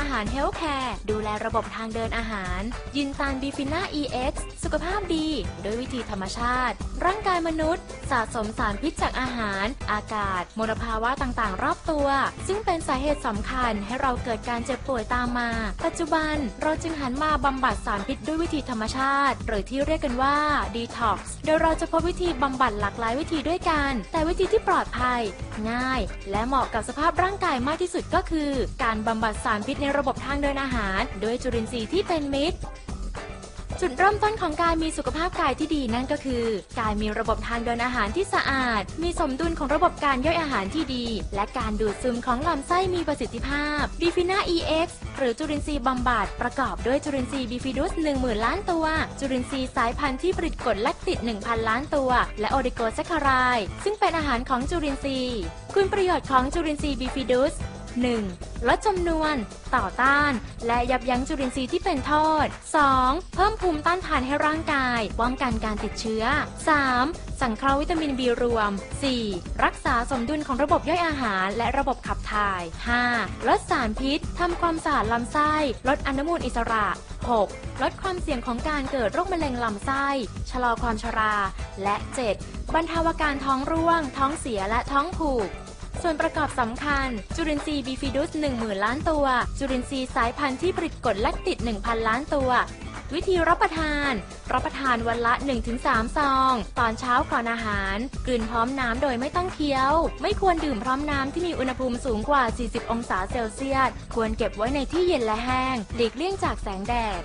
อาหารเฮลท์แคร์ดูแลระบบทางเดินอาหาร ยินตานบีฟิน่า EX สุขภาพดี โดยวิธีธรรมชาติ ร่างกายมนุษย์ สะสมสารพิษจากอาหาร อากาศ มลภาวะต่างๆ รอบตัว ซึ่งเป็นสาเหตุสำคัญให้เราเกิดการเจ็บป่วยตามมา ปัจจุบันเราจึงหันมาบำบัดสารพิษด้วยวิธีธรรมชาติ หรือที่เรียกกันว่า Detox โดยเราจะพบวิธีบำบัดหลากหลายวิธีด้วยกัน แต่วิธีที่ปลอดภัย ง่าย และเหมาะกับสภาพร่างกายมากที่สุดก็คือ การบำบัดสารพิษในระบบทางเดินอาหาร ด้วยจุลินทรีย์ที่เป็นมิตร จุดเริ่มต้นของการมีสุขภาพกายที่ดีนั่นก็คือ การมีระบบทางเดินอาหารที่สะอาด มีสมดุลของระบบการย่อยอาหารที่ดี และการดูดซึมของลำไส้มีประสิทธิภาพ b i f i n a EX หรือจุลินทรีย์บำบัดประกอบด้วยจุลินทรีย์ Bifidus 10,000 ล้านตัว จุลินทรีย์สายพันธุ์ที่ผลิตกรดแลคติด 1,000 ล้านตัว และโอริโกแซคคารายซึ่งเป็นอาหารของจุลินทรีย์ คุณประโยชน์ของจุลินทรีย์ Bifidus 1. ลดจำนวน ต่อต้าน และยับยั้งจุลินทรีย์ที่เป็นโทษ 2. เพิ่มภูมิต้านทานให้ร่างกาย ป้องกันการติดเชื้อ 3. สังเคราะห์วิตามิน B รวม 4. รักษาสมดุลของระบบย่อยอาหาร และระบบขับถ่าย 5. ลดสารพิษทำความสะอาดลำไส้ ลดอนุมูลอิสระ 6. ลดความเสี่ยงของการเกิดโรคมะเร็งลำไส้ ชะลอความชรา และ 7. บรรเทาอาการท้องร่วง ท้องเสียและท้องผูก ส่วนประกอบสำคัญ จุลินทรีย์บีฟิดุส10,000 ล้านตัว จุลินทรีย์สายพันธุ์ที่ผลิตกรดแลคติด 1,000 ล้านตัว วิธีรับประทาน รับประทานวันละ 1-3 ซอง ตอนเช้าก่อนอาหาร กลืนพร้อมน้ำโดยไม่ต้องเคี้ยว ไม่ควรดื่มพร้อมน้ำที่มีอุณหภูมิสูงกว่า 40 องศาเซลเซียส ควรเก็บไว้ในที่เย็นและแห้ง หลีกเลี่ยงจากแสงแดด